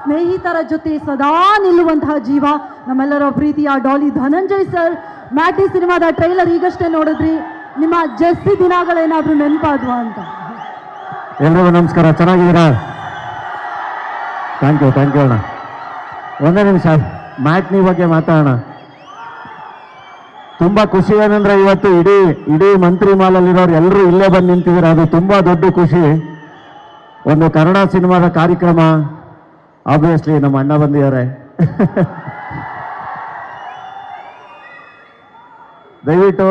ಸ್ನೇಹಿತರ ಜೊತೆ ಸದಾ ನಿಲ್ಲುವಂತಹ ಜೀವ. ನಮ್ಮೆಲ್ಲರ ಪ್ರೀತಿಯ ಡಾಲಿ ಧನಂಜಯ್ ಸರ್. ಮ್ಯಾಟಿ ಸಿನಿಮಾದ ಟ್ರೈಲರ್ ಈಗಷ್ಟೇ ನೋಡಿದ್ರಿ. ನಿಮ್ಮ ಜಸ್ತಿ ದಿನಗಳೇನಾದ್ರೂ ನೆನಪಾದ್ವಾ ಅಂತ. ಎಲ್ರಿಗೂ ನಮಸ್ಕಾರ. ಚೆನ್ನಾಗಿದ್ದೀರಾ? ಥ್ಯಾಂಕ್ ಯು ಥ್ಯಾಂಕ್ ಯು ಅಣ್ಣ. ಒಂದೇ ನಿಮಿಷ. ಮ್ಯಾಟ್ನಿ ಬಗ್ಗೆ ಮಾತಾಡೋಣ. ತುಂಬ ಖುಷಿ ಏನಂದ್ರೆ ಇವತ್ತು ಇಡೀ ಇಡೀ ಮಂತ್ರಿ ಮಾಲಲ್ಲಿರೋರು ಎಲ್ಲರೂ ಇಲ್ಲೇ ಬಂದು ನಿಂತಿದ್ದಾರೆ. ಅದು ತುಂಬ ದೊಡ್ಡ ಖುಷಿ. ಒಂದು ಕನ್ನಡ ಸಿನಿಮಾದ ಕಾರ್ಯಕ್ರಮ ಆಬ್ವಿಯಸ್ಲಿ ನಮ್ಮ ಅಣ್ಣ ಬಂದಿದ್ದಾರೆ. ದಯವಿಟ್ಟು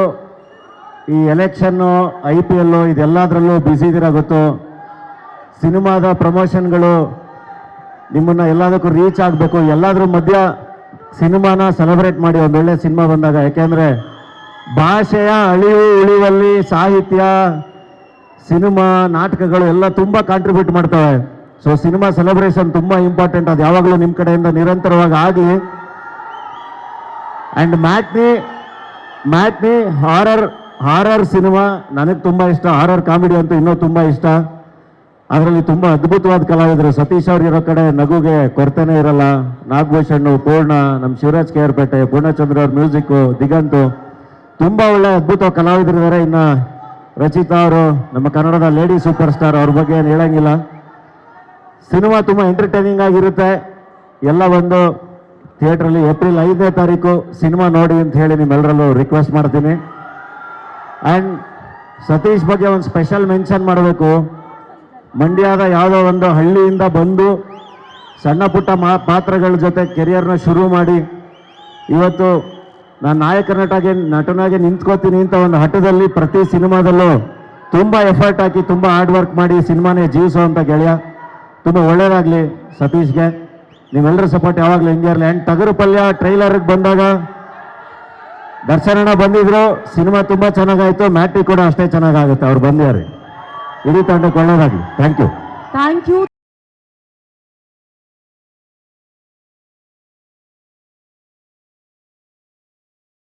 ಈ ಎಲೆಕ್ಷನ್ನು, ಐ ಪಿ ಎಲ್ಲು ಇದೆಲ್ಲದರಲ್ಲೂ ಬ್ಯುಸಿ ಇದ್ದೀರಾ ಗೊತ್ತು? ಸಿನಿಮಾದ ಪ್ರಮೋಷನ್ಗಳು ನಿಮ್ಮನ್ನು ಎಲ್ಲದಕ್ಕೂ ರೀಚ್ ಆಗಬೇಕು. ಎಲ್ಲಾದರೂ ಮಧ್ಯ ಸಿನಿಮಾನ ಸೆಲೆಬ್ರೇಟ್ ಮಾಡಿ ಒಂದೊಳ್ಳೆ ಸಿನಿಮಾ ಬಂದಾಗ. ಯಾಕೆಂದರೆ ಭಾಷೆಯ ಅಳಿವು, ಉಳಿವಲ್ಲಿ ಸಾಹಿತ್ಯ, ಸಿನಿಮಾ, ನಾಟಕಗಳು ಎಲ್ಲ ತುಂಬ ಕಾಂಟ್ರಿಬ್ಯೂಟ್ ಮಾಡ್ತವೆ. ಸೊ ಸಿನಿಮಾ ಸೆಲೆಬ್ರೇಷನ್ ತುಂಬ ಇಂಪಾರ್ಟೆಂಟ್ ಅದು ಯಾವಾಗಲೂ ನಿಮ್ಮ ಕಡೆಯಿಂದ ನಿರಂತರವಾಗಿ ಆಗಲಿ and matinee matinee horror horror cinema ನನಗೆ ತುಂಬ ಇಷ್ಟ. ಹಾರರ್ ಕಾಮಿಡಿ ಅಂತೂ ಇನ್ನೂ ತುಂಬ ಇಷ್ಟ. ಅದರಲ್ಲಿ ತುಂಬ ಅದ್ಭುತವಾದ ಕಲಾವಿದರು. ಸತೀಶ್ ಅವ್ರು ಇರೋ ಕಡೆ ನಗುಗೆ ಕೊರತೆನೇ ಇರಲ್ಲ. ನಾಗಭೂಷಣ್, ಪೂರ್ಣ ನಮ್ಮ ಶಿವರಾಜ್ ಕೇರ್ಪೇಟೆ ಪೂರ್ಣಚಂದ್ರ ಅವ್ರ ಮ್ಯೂಸಿಕ್ಕು ದಿಗಂತು. ತುಂಬ ಒಳ್ಳೆ ಅದ್ಭುತ ಕಲಾವಿದರಿದ್ದಾರೆ ಇನ್ನು ರಚಿತಾ ಅವರು, ನಮ್ಮ ಕನ್ನಡದ ಲೇಡಿ ಸೂಪರ್ ಸ್ಟಾರ್ ಅವ್ರ ಬಗ್ಗೆ ಏನು ಹೇಳಂಗಿಲ್ಲ. ಸಿನಿಮಾ ತುಂಬ ಎಂಟರ್ಟೈನಿಂಗ್ ಆಗಿರುತ್ತೆ. ಎಲ್ಲ ಒಂದು ಥಿಯೇಟ್ರಲ್ಲಿ ಏಪ್ರಿಲ್ ಐದನೇ ತಾರೀಕು ಸಿನಿಮಾ ನೋಡಿ ಅಂತ ಹೇಳಿ ನಿಮ್ಮೆಲ್ಲರಲ್ಲೂ ರಿಕ್ವೆಸ್ಟ್ ಮಾಡ್ತೀನಿ. ಆ್ಯಂಡ್ ಸತೀಶ್ ಬಗ್ಗೆ ಒಂದು ಸ್ಪೆಷಲ್ ಮೆನ್ಷನ್ ಮಾಡಬೇಕು. ಮಂಡ್ಯದ ಯಾವುದೋ ಒಂದು ಹಳ್ಳಿಯಿಂದ ಬಂದು ಸಣ್ಣ ಪುಟ್ಟ ಮಾ, ಪಾತ್ರಗಳ ಜೊತೆ ಕೆರಿಯರ್ನ ಶುರು ಮಾಡಿ ಇವತ್ತು ನಾನು ನಾಯಕ ನಟಾಗಿ, ನಟನಾಗಿ ನಿಂತ್ಕೋತೀನಿ ಅಂತ ಒಂದು ಹಠದಲ್ಲಿ ಪ್ರತಿ ಸಿನಿಮಾದಲ್ಲೂ ತುಂಬ ಎಫರ್ಟ್ ಹಾಕಿ, ತುಂಬ ಹಾರ್ಡ್ ವರ್ಕ್ ಮಾಡಿ ಸಿನಿಮಾನೇ ಜೀವಿಸೋ ಅಂತ ಗೆಳೆಯ. ತುಂಬ ಒಳ್ಳೇದಾಗಲಿ ಸತೀಶ್ಗೆ. ನೀವೆಲ್ಲರ ಸಪೋರ್ಟ್ ಯಾವಾಗಲೂ ಹಿಂಗೆ ಇರಲಿ. ಆ್ಯಂಡ್ ಟಗರು ಪಲ್ಯ ಟ್ರೈಲರ್ಗೆ ಬಂದಾಗ ದರ್ಶನಣ್ಣ ಬಂದಿದ್ರು ಸಿನಿಮಾ ತುಂಬ ಚೆನ್ನಾಗಾಯ್ತು ಮ್ಯಾಟ್ರಿ ಕೂಡ ಅಷ್ಟೇ ಚೆನ್ನಾಗಾಗುತ್ತೆ, ಅವ್ರು ಬಂದಿದ್ದಾರೆ. ಇಡೀ ತಂಡಕ್ಕೆ ಒಳ್ಳೇದಾಗಲಿ. Thank you thank you